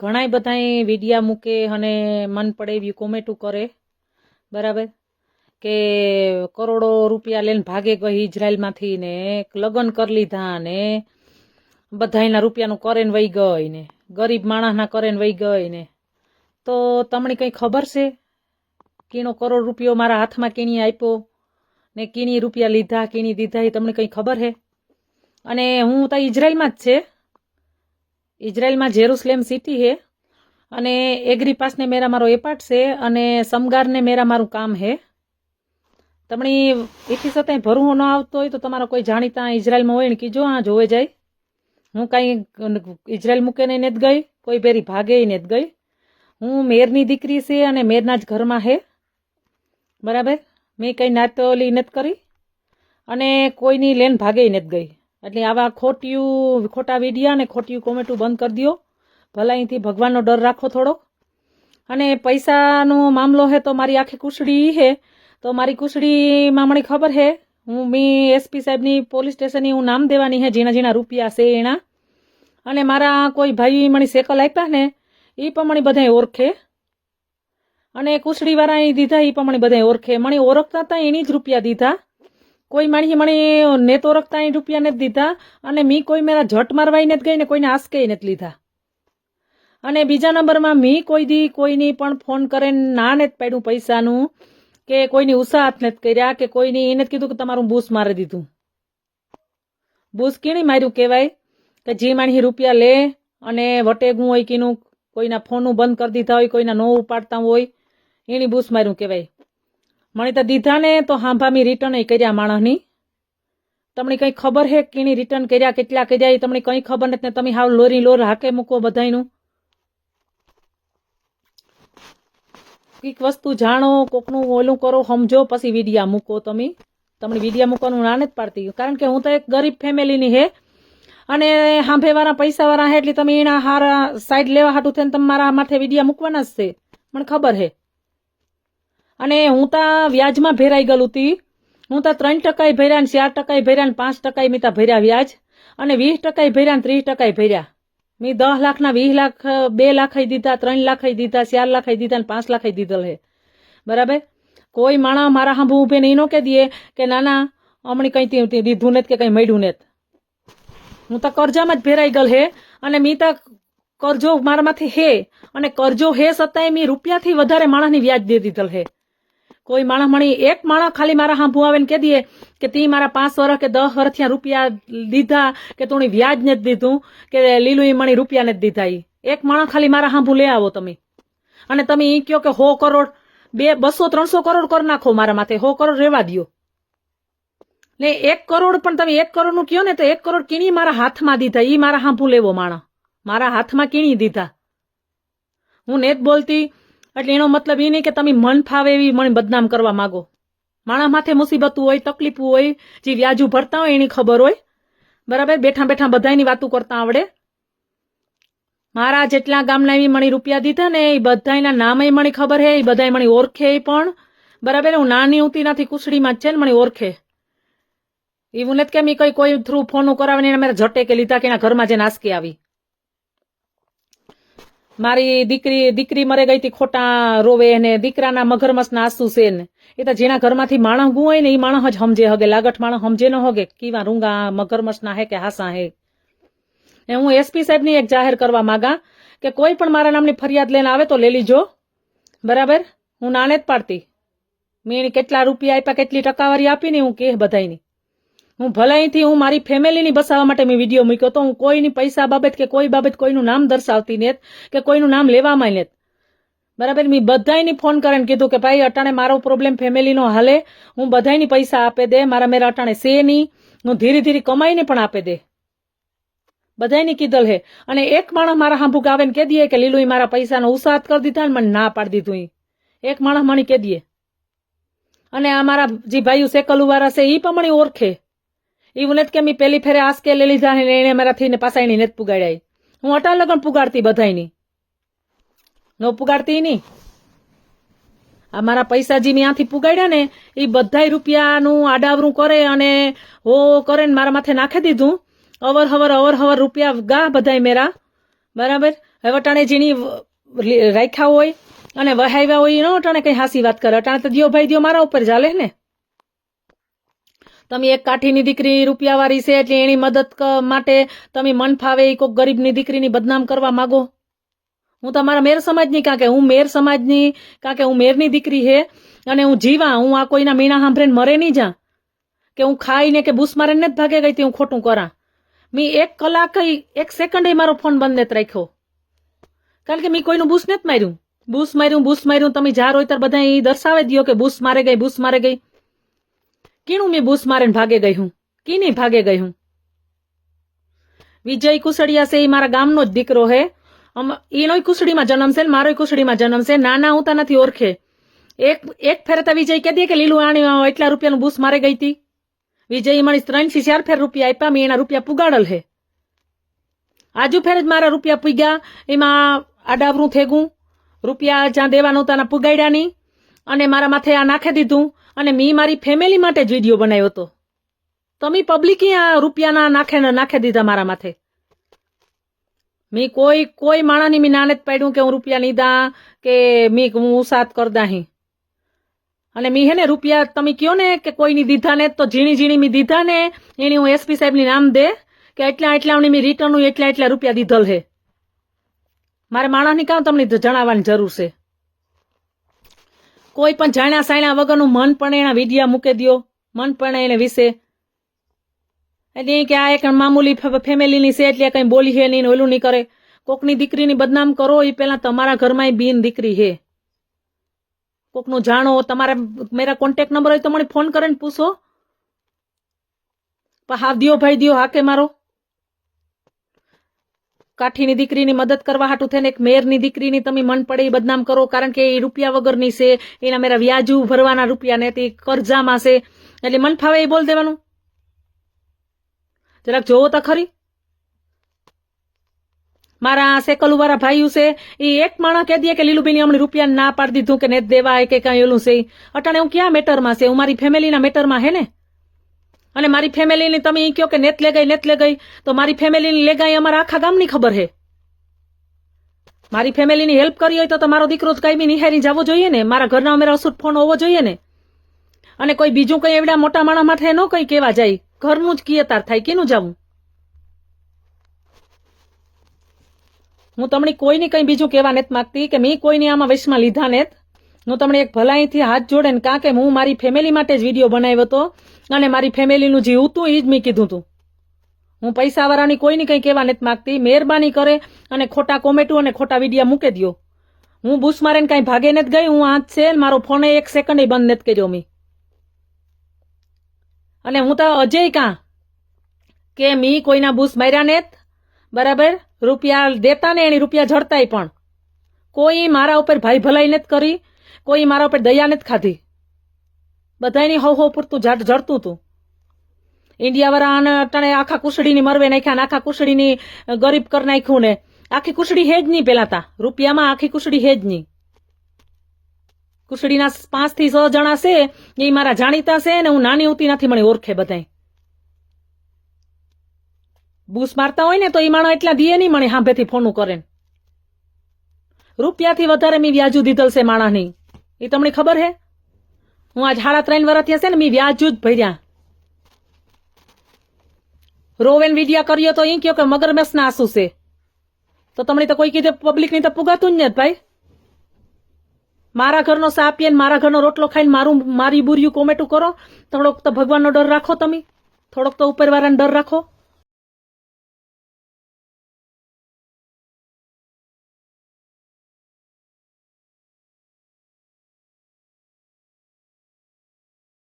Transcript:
ઘણાય બધાય વિડિયા મૂકે અને મન પડે એવી કોમેટું કરે. બરાબર? કે કરોડો રૂપિયા લઈને ભાગે ગઈ ઇઝરાયલમાંથી ને લગ્ન કરી લીધા ને, બધાયના રૂપિયાનું કરેન વહી ગઈ ને, ગરીબ માણસના કરેન વહી ગઈ ને. તો તમને કંઈ ખબર છે? કીણો કરોડ રૂપિયો મારા હાથમાં કીણી આપ્યો ને કીણી રૂપિયા લીધા, કીણી દીધા, એ તમને કંઈ ખબર છે અને હું તો ઇઝરાયલમાં જ છે. ઇઝરાયલમાં જેરુસલેમ સિટી છે અને એગ્રી પાસને મેરા મારો એપાર્ટ છે અને સમગારને મેરા મારું કામ છે તમને એથી છતાંય ભરવું ન આવતો હોય તો તમારો કોઈ જાણીતા ઇઝરાયલમાં હોય ને કીજો, આ જોવે જાય. હું કાંઈ ઇઝરાયલ મૂકે નહીં જ ગઈ. કોઈ પેરી ભાગે જ ગઈ. હું મેરની દીકરી છે અને મેરના જ ઘરમાં છે બરાબર? મેં કંઈ નાતોલી નથી કરી અને કોઈની લેન ભાગે નથી ગઈ. એટલે આવા ખોટિયું, ખોટા વિડિયા ને ખોટિયું કોમેટું બંધ કરી દો ભલા અહીંથી ભગવાનનો ડર રાખો થોડોક. અને પૈસાનો મામલો છે તો મારી આખી કુસડી છે તો મારી કુસડીમાં મને ખબર છે હું મી એસપી સાહેબની પોલીસ સ્ટેશનની હું નામ દેવાની છે ઝીણા ઝીણા રૂપિયા છે એના. અને મારા કોઈ ભાઈ મને સેકલ આપ્યા ને એ પણ બધા ઓળખે. અને કુસડીવાળા એ દીધા એ પણ બધા ઓળખે. મને ઓળખતા હતા એની જ રૂપિયા દીધા. કોઈ માણી મને તો રખતા એ રૂપિયા નથી દીધા અને મી કોઈ મેરા ઝટ મારવાઈ નથી ગઈ ને કોઈને આસકે નથી લીધા. અને બીજા નંબરમાં મી કોઈ દી કોઈની પણ ફોન કરે ના નથી પાડ્યું પૈસાનું કે કોઈની ઉત્સાહત નથી કર્યા કે કોઈની એને કીધું કે તમારું બૂસ મારી દીધું. બૂસ કીણી માર્યું કહેવાય? કે જે માણી રૂપિયા લે અને વટેગું હોય કીનું કોઈના ફોનું બંધ કરી દીધા હોય, કોઈના નો ઉપાડતા હોય, એની બૂસ માર્યું કહેવાય. મને તો દીધાને તો હાંભામી રિટર્ન કર્યા માણસની. તમને કંઈ ખબર હે કીણી રિટર્ન કર્યા, કેટલા કર્યા, એ તમને કંઈ ખબર નથી ને તમે હાવ લોરી લોર હાકે મૂકો બધાયનું. કંઈક વસ્તુ જાણો, કોકનું ઓલું કરો, સમજો, પછી વિડિયા મૂકો તમે. તમને વિડિયા મૂકવાનું ના નથી પાડતી. કારણ કે હું તો એક ગરીબ ફેમિલીની હે. અને હાંભેવાળા પૈસાવાળા હે, એટલે તમે એના હારા સાઈડ લેવા હાટું થઈને તમારા માથે વિડિયા મૂકવાના જ છે. મને ખબર હે. અને હું તો વ્યાજમાં ભેરાઈ ગયેલું હતી હું ત્યાં ત્રણ ટકાએ ભર્યા ને ચાર ટકાએ ભર્યા ને પાંચ ટકાએ મેં ત્યાં ભર્યા વ્યાજ. અને વીસ ટકાએ ભર્યા ને ત્રીસ ટકાએ ભર્યા. મેં દસ લાખના વીસ લાખ, બે લાખ દીધા, ત્રણ લાખ દીધા, ચાર લાખ દીધા ને પાંચ લાખ દીધેલ હે. બરાબર? કોઈ માણસ મારા હાંભું ઊભે નહીં કે દે કે ના ના હમણાં કંઈ દીધું નથી કે કંઈ મળ્યું નથી. હું તો કરજામાં જ ભેરાઈ ગયેલ હે અને મી તો કરજો મારામાંથી હે. અને કરજો હે છતાંય મેં રૂપિયાથી વધારે માણસની વ્યાજ દે દીધેલ હે. કોઈ માણસ મણી એક માણસ ખાલી મારા હાંભું આવે ને કહી દે કે તી મારા પાંચ વર્ષ કે દસ વર્ષથી રૂપિયા દીધા કે તું વ્યાજ નથી દીધું, કે લીલું એ મણી રૂપિયા નથી દીધા એ એક માણસ ખાલી મારા હાંભું લે આવો તમે. અને તમે એ કહો કે હો કરોડ, બે, બસો, ત્રણસો કરોડ કરી નાખો મારા માથે, હો કરોડ રેવા દો ને એક કરોડ પણ તમે એક કરોડનું કયો ને તો એક કરોડ કીણી મારા હાથમાં દીધા એ મારા હાંભું લેવો માણસ મારા હાથમાં કીણી દીધા. હું નેત બોલતી એટલે એનો મતલબ એ નહીં કે તમે મન ફાવે એવી મને બદનામ કરવા માંગો. માણસ માથે મુસીબતું હોય, તકલીફ હોય, જે વ્યાજુ ભરતા હોય એની ખબર હોય. બરાબર? બેઠા બેઠા બધાની વાતો કરતા આવડે. મારા જેટલા ગામના એવી મણી રૂપિયા દીધા ને, એ બધાના નામે મણી ખબર હે, એ બધા મણી ઓળખે પણ. બરાબર? હું નાની ઉતી નથી કુસડીમાં જ છે ને મને ઓળખે. એવું નથી કે મેં કઈ કોઈ થ્રુ ફોન કરાવીને મારા ઝટે કે લીધા કે એના ઘરમાં જે નાસકી આવી. મારી દીકરી દીકરી મરે ગઈ હતી, ખોટા રોવે ને દીકરાના મગરમસના આંસુ છે ને. એ તો જેના ઘરમાંથી માણસ ગું હોય ને, એ માણસ જ સમજે હગે, લાગઠ માણસ સમજે ન હોગે કેવા રૂંગા મગરમસના હે કે હાસા હે. ને હું એસપી સાહેબની એક જાહેર કરવા માંગા કે કોઈ પણ મારા નામની ફરિયાદ લઈને આવે તો લઈ લીજો. બરાબર? હું નાને જ પાડતી. મેં કેટલા રૂપિયા આપ્યા, કેટલી ટકાવારી આપીને, હું કે બધાયની. હું ભલે અહીંથી હું મારી ફેમિલીની બસાવવા માટે મેં વીડિયો મૂક્યો તો હું કોઈની પૈસા બાબત કે કોઈ બાબત કોઈનું નામ દર્શાવતી નેત કે કોઈનું નામ લેવામાં નેત. બરાબર? મેં બધાયની ફોન કરીને કીધું કે ભાઈ, અટાણે મારો પ્રોબ્લેમ ફેમિલીનો હાલે. હું બધાયની પૈસા આપે દે. મારા મેરા અટાણે સે નહીં. હું ધીરે ધીરે કમાઈને પણ આપે દે. બધાયની કીધલ હે. અને એક માણસ મારા હાંભુક આવે ને કહી દે કે લીલું મારા પૈસાનો ઉસાદ કરી દીધા ને મને ના પાડી દીધું એ એક માણસ મને કહી દઈએ અને આ મારા જે ભાઈઓ સેકલુવાળા છે એ પણ મને ઓળખે. એવું નથી કે મેં પેલી ફેરે આસકે લઈ લીધા ને એને મારાથી પાછા નહીં પુગાડ્યા હું અટા લગન પુગાડતી બધાયની. નો પુગાડતી નહીં આ મારા પૈસા જે મેં આથી પુગાડ્યા ને એ બધાય રૂપિયાનું આડાવરું કરે અને હો કરે ને મારા માથે નાખી દીધું. અવર હવર અવર હવર રૂપિયા ગા બધાય મેરા. બરાબર? હવે અટાણે જેની રાખ્યા હોય અને વહાવ્યા હોય એનો અટાણે કંઈ હાસી વાત કરે. અટાણે તો દિયો ભાઈ દિયો મારા ઉપર ચાલે ને. તમે એક કાઠીની દીકરી રૂપિયાવાળી છે એટલે એની મદદ માટે તમે મન ફાવે એ કોઈક ગરીબની દીકરીની બદનામ કરવા માંગો. હું તમારા મેર સમાજની કાં કે હું મેર સમાજની કાં કે હું મેરની દીકરી હે અને હું જીવા, હું આ કોઈના મીણા સાંભળીને મરે નહીં જા. કે હું ખાઈને કે બૂસ મારે જ ભાગે ગઈ હું ખોટું કરા. મેં એક કલાક એક સેકન્ડ મારો ફોન બંધ નથી રાખ્યો. કારણ કે મેં કોઈનું બૂસ નથી માર્યું. બૂસ માર્યું બૂસ માર્યું, તમે જાર હોય ત્યારે બધા એ દર્શાવે દો કે બૂસ મારે ગઈ, બૂસ મારે ગઈ. કીનું મેં બૂસ મારીને ભાગે ગઈ હું? કીની ભાગે ગઈ હું? વિજય કુસડિયા છે, એ મારા ગામનો જ દીકરો હે. એનોય કુસડીમાં જન્મ છે મારોય કુસડીમાં જન્મ છે. નાના હું નથી ઓળખે. એક એક ફેરે તો વિજય કહે દે કે લીલું આણી એટલા રૂપિયાનું બૂસ મારે ગઈ હતી વિજય મળી ત્રણથી ચાર ફેર રૂપિયા આપ્યા, મેં એના રૂપિયા પુગાડલ હે. આજુ ફેર જ મારા રૂપિયા પૂગ્યા. એમાં આડાવરું થેગું. રૂપિયા જ્યાં દેવાનું તાના પુગાડ્યા નહીં. અને મારા માથે આ નાખી દીધું અને મેં મારી ફેમિલી માટે જ વીડિયો બનાવ્યો હતો. તમે પબ્લિક આ રૂપિયાના નાખે નાખી દીધા મારા માથે. મેં કોઈ કોઈ માણાની મેં નાને જ પાડ્યું કે હું રૂપિયા લીધા કે મેં હું સાત કર હી. અને મી હે ને રૂપિયા તમે કહો ને કે કોઈની દીધા ને તો ઝીણી ઝીણી મેં દીધા ને, એની હું એસપી સાહેબની નામ દે કે એટલા એટલા મેં રિટર્ન એટલા એટલા રૂપિયા દીધલ હે. મારે માણસની કામ તમને જણાવવાની જરૂર છે? કોઈ પણ જાણ્યા સાણ્યા વગરનું મન પણ એના વિડિયા મૂકી દો મન પણ એને વિશે. એટલે કે આ એક મામૂલી ફેમિલીની છે, એટલે કઈ બોલી હે નહીં ઓલું નહીં કરે. કોકની દીકરીની બદનામ કરો એ પેલા તમારા ઘરમાં બિન દીકરી હે. કોકનું જાણો, તમારા મેરા કોન્ટેક્ટ નંબર હોય તો મને ફોન કરીને પૂછો. પણ હા દિયો ભાઈ દિયો હા કે મારો. કાઠીની દીકરીની મદદ કરવા હાટું થઈને એક મેયરની દીકરીની તમે મન પડે એ બદનામ કરો, કારણ કે એ રૂપિયા વગરની છે, એના મેરા વ્યાજુ ભરવાના રૂપિયા ને તે કરજામાં છે. એટલે મન ફાવે એ બોલ દેવાનું? જરાક જોવો તો ખરી. મારા સેકલ વાળા ભાઈઓ છે એ એક માણસ કહી દે કે લીલુબેની હમણાં રૂપિયા ના પાડી દીધું કે ને દેવા કે કઈ ઓલું છે અટાણે હું ક્યાં મેટરમાં છે? હું મારી ફેમિલીના મેટરમાં હે ને? અને મારી ફેમિલીની તમે એ કહો કે નેત લે ગઈ નેત લે ગઈ તો મારી ફેમિલીની લે ગઈ અમારા આખા ગામની ખબર હે. મારી ફેમિલીની હેલ્પ કરી હોય તો તમારો દીકરો કાયમી નિહારી જવો જોઈએ ને, મારા ઘરના અમારા અસુટ ફોન હોવો જોઈએ ને. અને કોઈ બીજું કંઈ એવડા મોટા માણસ માટે ન કંઈ કેવા જાય, ઘરનું જ કિયતાર થાય, કેનું જવું? હું તમને કોઈને કંઈ બીજું કહેવા નથી માગતી કે મેં કોઈને આમાં વશમાં લીધા નથી હું તમને એક ભલાઈથી હાથ જોડે ને કાં કે હું મારી ફેમિલી માટે જ વીડિયો બનાવ્યો હતો અને મારી ફેમિલીનું જે હતું એ જ મેં કીધું હતું હું પૈસાવાળાની કોઈની કંઈ કહેવા નથી માંગતી. મહેરબાની કરે અને ખોટા કોમેટો અને ખોટા વીડિયો મૂકી દ્યો. હું બુસ મારે કાંઈ ભાગે નથી ગઈ, હું હાથ છે મારો ફોન એક સેકન્ડ બંધ નથી કર્યો મેં. અને હું તો અજય કાં? કે મી કોઈના બુસ માર્યા નેત બરાબર? રૂપિયા દેતા ને એની રૂપિયા જડતાય પણ. કોઈ મારા ઉપર ભાઈ ભલાઈ નથી કરી. કોઈ મારા ઉપર દયા નથી ખાધી. બધાની હવ હો પૂરતું જાટ જડતું હતું. ઇન્ડિયાવાળા અટાણે આખા કુસડીની મરવે નાખ્યા ને આખા કુસડીની ગરીબ કરી નાખ્યું ને. આખી કુસડી હે જ નહીં પેલા તા રૂપિયામાં આખી કુસડી હે જ નહીં. કુસડીના પાંચથી છ જણા છે, એ મારા જાણીતા છે ને હું નાની ઉતી નથી મને ઓળખે બધાય. બૂસ મારતા હોય ને તો એ માણસ એટલા દીએ નહીં મને હાંભેથી ફોનું કરે રૂપિયાથી વધારે મેં વ્યાજુ દીધલ છે માણસની એ તમને ખબર હે? હું આજ સાડા ત્રણ વર્ષ થયા છે ને, મેં વ્યાજુ જ ભર્યા. રોવેન વિડિયા કર્યો તો એ કયો કે મગરમચ્છ ના આંસુ છે. તો તમને તો કોઈ કીધે પબ્લિકની તો પુગાતું જ ને ભાઈ. મારા ઘરનો સાપીએ મારા ઘરનો રોટલો ખાઈને મારું, મારી બુરિયું કોમેટું કરો. થોડોક તો ભગવાનનો ડર રાખો તમે. થોડોક તો ઉપરવાળાનો ડર રાખો.